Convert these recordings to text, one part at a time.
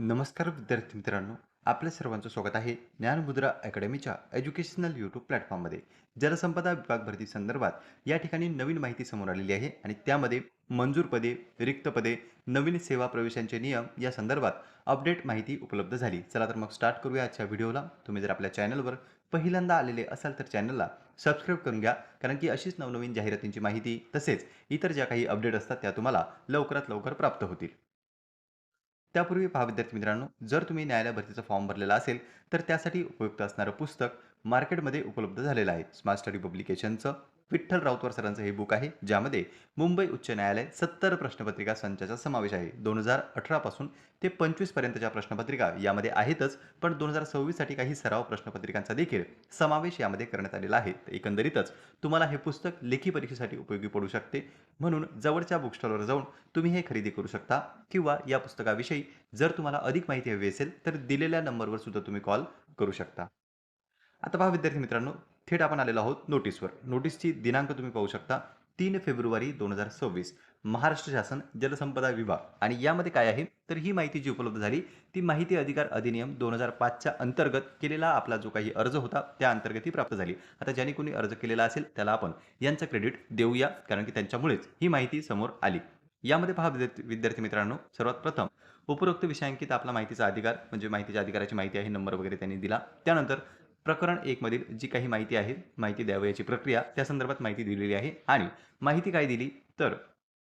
नमस्कार विद्यार्थी मित्रांनो आपल्या सर्वांचं स्वागत आहे ज्ञानमुद्रा अकॅडमीच्या एज्युकेशनल यूट्यूब प्लॅटफॉर्ममध्ये. जलसंपदा विभाग भरती संदर्भात या ठिकाणी नवीन माहिती समोर आलेली आहे आणि त्यामध्ये मंजूर पदे रिक्त पदे नवीन सेवा प्रवेशांचे नियम या संदर्भात अपडेट माहिती उपलब्ध झाली. चला तर मग स्टार्ट करूया आजच्या व्हिडिओला. तुम्ही जर आपल्या चॅनलवर पहिल्यांदा आलेले असाल तर चॅनलला सबस्क्राईब करून घ्या कारण की अशीच नवनवीन जाहिरातींची माहिती तसेच इतर ज्या काही अपडेट असतात त्या तुम्हाला लवकरात लवकर प्राप्त होतील. त्यापूर्वी पहा विद्यार्थी मित्रांनो जर तुम्ही न्यायालय भरतीचा फॉर्म भरलेला असेल तर त्यासाठी उपयुक्त असणारं पुस्तक मार्केटमध्ये उपलब्ध झालेलं आहे. स्मार्ट स्टडी पब्लिकेशनचं विठ्ठल राऊतवर सरांचं हे बुक आहे ज्यामध्ये मुंबई उच्च न्यायालय सत्तर प्रश्नपत्रिका संचाचा समावेश आहे. दोन हजार अठरापासून ते पंचवीस पर्यंतच्या प्रश्नपत्रिका यामध्ये आहेतच पण दोन हजार सव्वीससाठी काही सराव प्रश्नपत्रिकांचा देखील समावेश यामध्ये करण्यात आलेला आहे. तर एकंदरीतच तुम्हाला हे पुस्तक लेखी परीक्षेसाठी उपयोगी पडू शकते. म्हणून जवळच्या बुकस्टॉलवर जाऊन तुम्ही हे खरेदी करू शकता किंवा या पुस्तकाविषयी जर तुम्हाला अधिक माहिती हवी असेल तर दिलेल्या नंबरवर सुद्धा तुम्ही कॉल करू शकता. आता पहा विद्यार्थी मित्रांनो थेट आपण आलेलो आहोत नोटीसवर नोटीसची दिनांक तुम्ही पाहू शकता. तीन फेब्रुवारी दोन हजार सव्वीस. महाराष्ट्र शासन जलसंपदा विभाग. आणि यामध्ये काय आहे? तर ही माहिती जी उपलब्ध झाली ती माहिती अधिकार अधिनियम दोन हजार पाचच्या अंतर्गत केलेला आपला जो काही अर्ज होता त्या अंतर्गत ही प्राप्त झाली. आता ज्याने कोणी अर्ज केलेला असेल त्याला आपण यांचं क्रेडिट देऊया कारण की त्यांच्यामुळेच ही माहिती समोर आली. यामध्ये पहा विद्यार्थी विद्यार्थी मित्रांनो सर्वात प्रथम उपरोक्त विषयांकित आपला माहितीचा अधिकार म्हणजे माहितीच्या अधिकाराची माहिती आहे नंबर वगैरे त्यांनी दिला. त्यानंतर प्रकरण एकमधील जी काही माहिती आहे माहिती द्यावयाची प्रक्रिया त्या संदर्भात माहिती दिलेली आहे आणि माहिती काय दिली? तर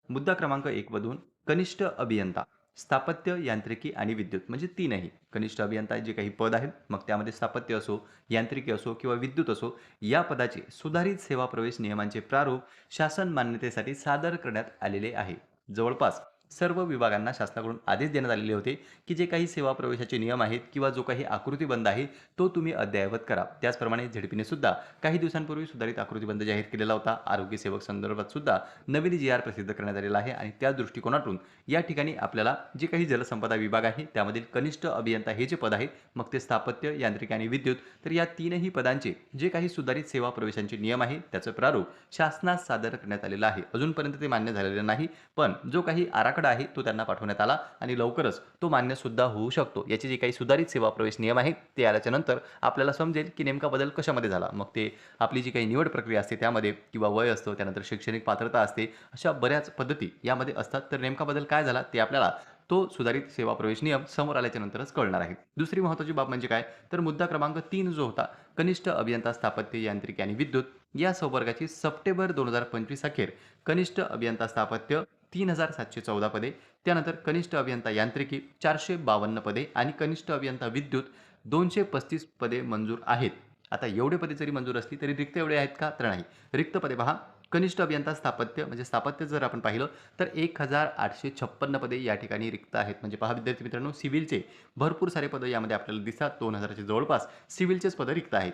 मुद्दा क्रमांक एकमधून कनिष्ठ अभियंता स्थापत्य यांत्रिकी आणि विद्युत म्हणजे तीनही. कनिष्ठ अभियंता जे काही पद आहेत मग त्यामध्ये स्थापत्य असो यांत्रिकी असो किंवा विद्युत असो या पदाचे सुधारित सेवा प्रवेश नियमांचे प्रारूप शासन मान्यतेसाठी सादर करण्यात आलेले आहे. जवळपास सर्व विभागांना शासनाकडून आदेश देण्यात आलेले होते की जे काही सेवा प्रवेशाचे नियम आहेत किंवा जो काही आकृतीबंध आहे तो तुम्ही अद्ययावत करा. त्याचप्रमाणे झेडपीने सुद्धा काही दिवसांपूर्वी सुधारित आकृतीबंध जाहीर केलेला होता. आरोग्य सेवक संदर्भात सुद्धा नवीन जी आर प्रसिद्ध करण्यात आलेला आहे आणि त्या दृष्टिकोनातून या ठिकाणी आपल्याला जे काही जलसंपदा विभाग आहे त्यामधील कनिष्ठ अभियंता हे जे पद आहे मग ते स्थापत्य यांत्रिक आणि विद्युत तर या तीनही पदांचे जे काही सुधारित सेवा प्रवेशांचे नियम आहे त्याचं प्रारूप शासनात सादर करण्यात आलेलं आहे. अजूनपर्यंत ते मान्य झालेलं नाही पण जो काही आराखडा आहे तो त्यांना पाठवण्यात आला आणि लवकरच तो मान्य सुद्धा होऊ शकतो. याचे जे काही सुधारित सेवा प्रवेश नियम आहेत ते आल्याच्यानंतर आपल्याला समजेल की नेमका बदल कशामध्ये झाला. मग ते आपली जी काही निवड प्रक्रिया असते त्यामध्ये किंवा वय असतं त्यानंतर शैक्षणिक पात्रता असते अशा बऱ्याच पद्धती यामध्ये असतात. तर नेमका बदल काय झाला ते आपल्याला तो सुधारित सेवा प्रवेश नियम समोर आल्याच्या नंतरच कळणार आहे. दुसरी महत्त्वाची बाब म्हणजे काय? तर मुद्दा क्रमांक तीन जो होता कनिष्ठ अभियंता स्थापत्य यांत्रिकी आणि विद्युत या संवर्गाची सप्टेंबर दोन हजार पंचवीस अखेर कनिष्ठ अभियंता स्थापत्य तीन हजार सातशे चौदा पदे. त्यानंतर कनिष्ठ अभियंता यांत्रिकी चारशे बावन्न पदे आणि कनिष्ठ अभियंता विद्युत दोनशे पस्तीस पदे मंजूर आहेत. आता एवढे पदे जरी मंजूर असली तरी रिक्त एवढे आहेत का? तर नाही. रिक्त पदे पहा. कनिष्ठ अभियंता स्थापत्य म्हणजे स्थापत्य जर आपण पाहिलं तर एक हजार आठशे छप्पन्न पदे या ठिकाणी रिक्त आहेत. म्हणजे पहा विद्यार्थी मित्रांनो सिव्हिलचे भरपूर सारे पदं यामध्ये आपल्याला दिसतात. दोन हजाराच्या जवळपास सिव्हिलचेच पदं रिक्त आहेत.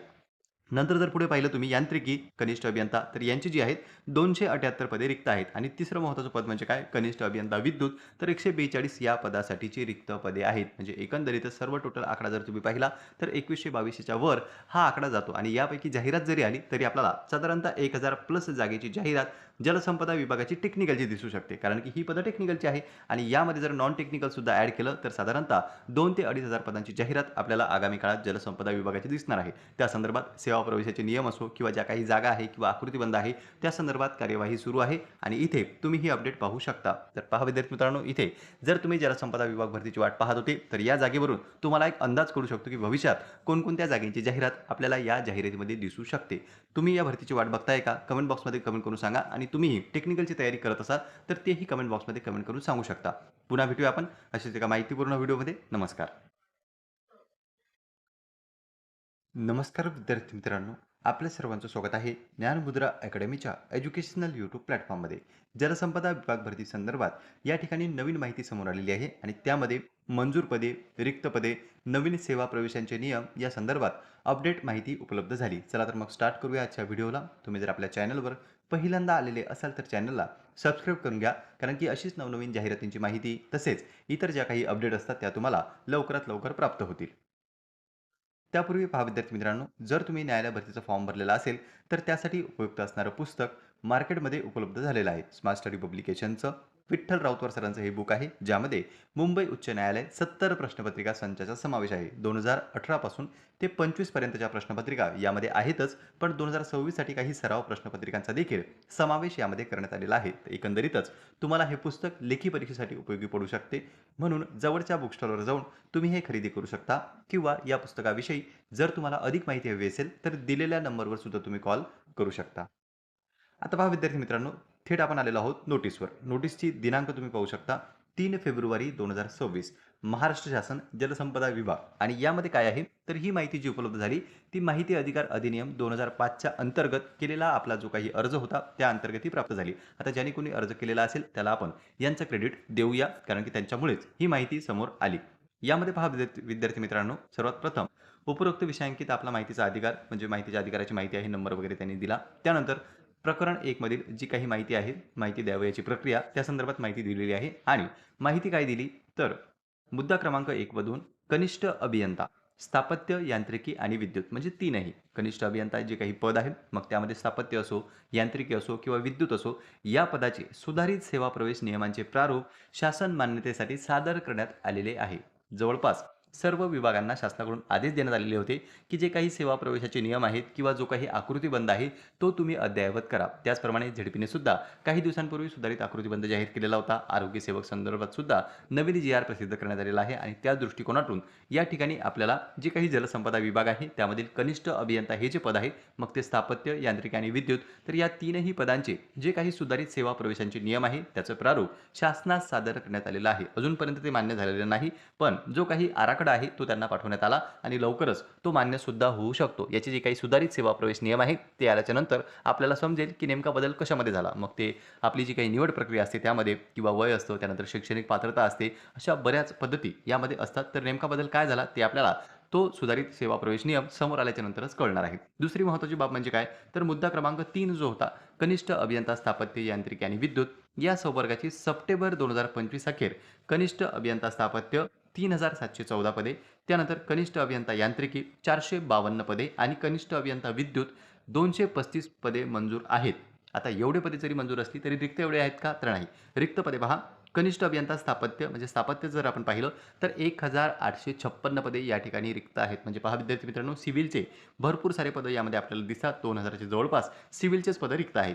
नंतर जर पुढे पाहिलं तुम्ही यांत्रिकी कनिष्ठ अभियंता तर यांची जी आहेत दोनशे अठ्याहत्तर पदे रिक्त आहेत. आणि तिसरं महत्त्वाचं पद म्हणजे काय? कनिष्ठ अभियंता विद्युत तर एकशे बेचाळीस या पदासाठीची रिक्त पदे आहेत. म्हणजे एकंदरीतच सर्व टोटल आकडा जर तुम्ही पाहिला तर एकवीसशे बावीसशेच्या वर हा आकडा जातो. आणि यापैकी जाहिरात जरी आली तरी आपल्याला साधारणतः एक हजार प्लस जागेची जाहिरात जलसंपदा विभागाची टेक्निकलची दिसू शकते. कारण की ही पदं टेक्निकलची आहे. आणि यामध्ये जर नॉन टेक्निकलसुद्धा ॲड केलं तर साधारणतः दोन ते अडीच हजार पदांची जाहिरात आपल्याला आगामी काळात जलसंपदा विभागाची दिसणार आहे. त्या संदर्भात सेवा प्रवेशाचे नियम असो किंवा ज्या काही जागा आहे किंवा आकृतीबंध आहे त्या संदर्भात कार्यवाही सुरू आहे आणि इथे तुम्ही ही अपडेट पाहू शकता. तर पहा विद्यार्थी मित्रांनो इथे जर तुम्ही जलसंपदा विभाग भरतीची वाट पाहत होते तर या जागेवरून तुम्हाला एक अंदाज करू शकतो की भविष्यात कोणकोणत्या जागेची जाहिरात आपल्याला या जाहिरातीमध्ये दिसू शकते. तुम्ही या भरतीची वाट बघताय का? कमेंट बॉक्समध्ये कमेंट करून सांगा आणि तुम्हीही टेक्निकलची तयारी करत असाल तर तेही कमेंट बॉक्समध्ये कमेंट करून सांगू शकता. पुन्हा भेटूया आपण अशाच एका माहितीपूर्ण व्हिडिओमध्ये. नमस्कार. नमस्कार विद्यार्थी मित्रांनो आपल्या सर्वांचं स्वागत आहे ज्ञानमुद्रा अकॅडमीच्या एज्युकेशनल यूट्यूब प्लॅटफॉर्ममध्ये. जलसंपदा विभाग भरती संदर्भात या ठिकाणी नवीन माहिती समोर आलेली आहे आणि त्यामध्ये मंजूर पदे रिक्त पदे नवीन सेवा प्रवेशांचे नियम या संदर्भात अपडेट माहिती उपलब्ध झाली. चला तर मग स्टार्ट करूया आजच्या व्हिडिओला. तुम्ही जर आपल्या चॅनलवर पहिल्यांदा आलेले असाल तर चॅनलला सबस्क्राईब करून घ्या कारण की अशीच नवनवीन जाहिरातींची माहिती तसेच इतर ज्या काही अपडेट असतात त्या तुम्हाला लवकरात लवकर प्राप्त होतील. त्यापूर्वी पहा विद्यार्थी मित्रांनो जर तुम्ही न्यायालय भरतीचा फॉर्म भरलेला असेल तर त्यासाठी उपयुक्त असणारं पुस्तक मार्केटमध्ये उपलब्ध झालेलं आहे. स्मार्ट स्टडी पब्लिकेशनचं विठ्ठल राऊतवर सरांचं हे बुक आहे ज्यामध्ये मुंबई उच्च न्यायालय सत्तर प्रश्नपत्रिका संचाचा समावेश आहे. दोन हजार अठरापासून ते पंचवीस पर्यंतच्या प्रश्नपत्रिका यामध्ये आहेतच पण दोन हजार सव्वीससाठी काही सराव प्रश्नपत्रिकांचा देखील समावेश यामध्ये करण्यात आलेला आहे. एकंदरीतच तुम्हाला हे पुस्तक लेखी परीक्षेसाठी उपयोगी पडू शकते. म्हणून जवळच्या बुक स्टॉलवर जाऊन तुम्ही हे खरेदी करू शकता किंवा या पुस्तकाविषयी जर तुम्हाला अधिक माहिती हवी असेल तर दिलेल्या नंबरवर सुद्धा तुम्ही कॉल करू शकता. आता पहा विद्यार्थी मित्रांनो थेट आपण आलेलो आहोत नोटीसवर. नोटीसची दिनांक तुम्ही पाहू शकता. तीन फेब्रुवारी दोन हजार सव्वीस. महाराष्ट्र शासन जलसंपदा विभाग. आणि यामध्ये काय आहे? तर ही माहिती जी उपलब्ध झाली ती माहिती अधिकार अधिनियम दोन हजार पाचच्या अंतर्गत केलेला आपला जो काही अर्ज होता त्या अंतर्गत ही प्राप्त झाली. आता ज्याने कोणी अर्ज केलेला असेल त्याला आपण यांचं क्रेडिट देऊया कारण की त्यांच्यामुळेच ही माहिती समोर आली. यामध्ये पहा विद्यार्थी विद्यार्थी मित्रांनो सर्वात प्रथम उपरोक्त विषयांकित आपला माहितीचा अधिकार म्हणजे माहितीच्या अधिकाराची माहिती आहे नंबर वगैरे त्यांनी दिला. त्यानंतर प्रकरण एकमधील जी काही माहिती आहे माहिती द्यावयाची प्रक्रिया त्या संदर्भात माहिती दिलेली आहे. आणि माहिती काय दिली? तर मुद्दा क्रमांक एक मधून कनिष्ठ अभियंता स्थापत्य यांत्रिकी आणि विद्युत म्हणजे तीनही. कनिष्ठ अभियंता जे काही पद आहेत मग त्यामध्ये स्थापत्य असो यांत्रिकी असो किंवा विद्युत असो या पदाचे सुधारित सेवा प्रवेश नियमांचे प्रारूप शासन मान्यतेसाठी सादर करण्यात आलेले आहे. जवळपास सर्व विभागांना शासनाकडून आदेश देण्यात आलेले होते की जे काही सेवा प्रवेशाचे नियम आहेत किंवा जो काही आकृतीबंध आहे तो तुम्ही अद्ययावत करा. त्याचप्रमाणे झेडपीने सुद्धा काही दिवसांपूर्वी सुधारित आकृतीबंध जाहीर केलेला होता. आरोग्य सेवक संदर्भात सुद्धा नवीन जी आर प्रसिद्ध करण्यात आलेला आहे आणि त्या दृष्टिकोनातून या ठिकाणी आपल्याला जे काही जलसंपदा विभाग आहे त्यामधील कनिष्ठ अभियंता हे जे पद आहे मग ते स्थापत्य यांत्रिक आणि विद्युत तर या तीनही पदांचे जे काही सुधारित सेवा प्रवेशांचे नियम आहे त्याचं प्रारूप शासनास सादर करण्यात आलेलं आहे. अजूनपर्यंत ते मान्य झालेलं नाही पण जो काही आराखडा आहे तो त्यांना पाठवण्यात आला आणि लवकरच तो मान्य सुद्धा होऊ शकतो. याचे जे काही सुधारित सेवा प्रवेश नियम आहेत ते आल्याच्यानंतर आपल्याला समजेल की नेमका बदल कशामध्ये झाला. मग ते आपली जी काही निवड प्रक्रिया असते त्यामध्ये किंवा वय असतं त्यानंतर शैक्षणिक पात्रता असते अशा बऱ्याच पद्धती यामध्ये असतात. तर नेमका बदल काय झाला ते आपल्याला तो सुधारित सेवा प्रवेश नियम समोर आल्याच्या नंतरच कळणार आहे. दुसरी महत्त्वाची बाब म्हणजे काय? तर मुद्दा क्रमांक तीन जो होता कनिष्ठ अभियंता स्थापत्य यांत्रिकी आणि विद्युत या संवर्गाची सप्टेंबर दोन हजार पंचवीस अखेर कनिष्ठ अभियंता स्थापत्य तीन हजार सातशे चौदा पदे त्यानंतर कनिष्ठ अभियंता यांत्रिकी चारशे बावन्न पदे आणि कनिष्ठ अभियंता विद्युत दोनशे पस्तीस पदे मंजूर आहेत. आता एवढे पदे जरी मंजूर असली तरी रिक्त एवढे आहेत का? तर नाही. रिक्त पदे पहा. कनिष्ठ अभियंता स्थापत्य म्हणजे स्थापत्य जर आपण पाहिलं तर एक हजार आठशे छप्पन्न पदे या ठिकाणी रिक्त आहेत. म्हणजे पहा विद्यार्थी मित्रांनो सिव्हिलचे भरपूर सारे पदं यामध्ये आपल्याला दिसतात. दोन हजाराच्या जवळपास सिव्हिलचेच पदं रिक्त आहेत.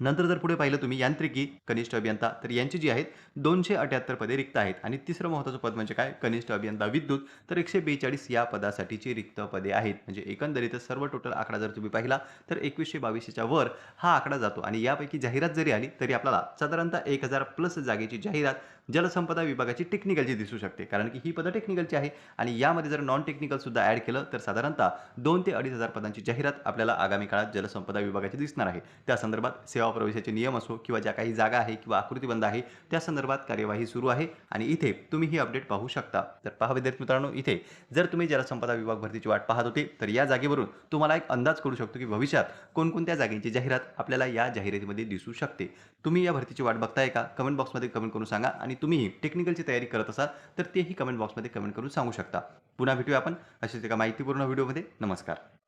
नंतर जर पुढे पाहिलं तुम्ही यांत्रिकी कनिष्ठ अभियंता तर यांची जी आहेत दोनशे अठ्याहत्तर पदे रिक्त आहेत. आणि तिसरं महत्त्वाचं पद म्हणजे काय? कनिष्ठ अभियंता विद्युत तर एकशे बेचाळीस या पदासाठीची रिक्त पदे आहेत. म्हणजे एकंदरीतच सर्व टोटल आकडा जर तुम्ही पाहिला तर एकवीसशे बावीसच्या वर हा आकडा जातो. आणि यापैकी जाहिरात जरी आली तरी आपल्याला साधारणतः एक हजार प्लस जागेची जाहिरात जलसंपदा विभागाची टेक्निकलची दिसू शकते. कारण की ही पदं टेक्निकलची आहे. आणि यामध्ये जर नॉन टेक्निकलसुद्धा ॲड केलं तर साधारणतः दोन ते अडीच हजार पदांची जाहिरात आपल्याला आगामी काळात जलसंपदा विभागाची दिसणार आहे. त्या संदर्भात सेवा प्रवेशाचे नियम असो किंवा ज्या काही जागा आहे किंवा आकृतीबंध आहे त्या संदर्भात कार्यवाही सुरू आहे आणि इथे तुम्ही ही अपडेट पाहू शकता. तर पहा विद्यार्थी मित्रांनो इथे जर तुम्ही जलसंपदा विभाग भरतीची वाट पाहत होते तर या जागेवरून तुम्हाला एक अंदाज करू शकतो की भविष्यात कोणकोणत्या जागेची जाहिरात आपल्याला या जाहिरातीमध्ये दिसू शकते. तुम्ही या भरतीची वाट बघताय का? कमेंट बॉक्समध्ये कमेंट करून सांगा आणि तुम्ही टेक्निकलची तयारी करत असाल तर तेही कमेंट बॉक्समध्ये कमेंट करून सांगू शकता. पुन्हा भेटूया आपण अशीच एका माहितीपूर्ण व्हिडिओमध्ये. नमस्कार.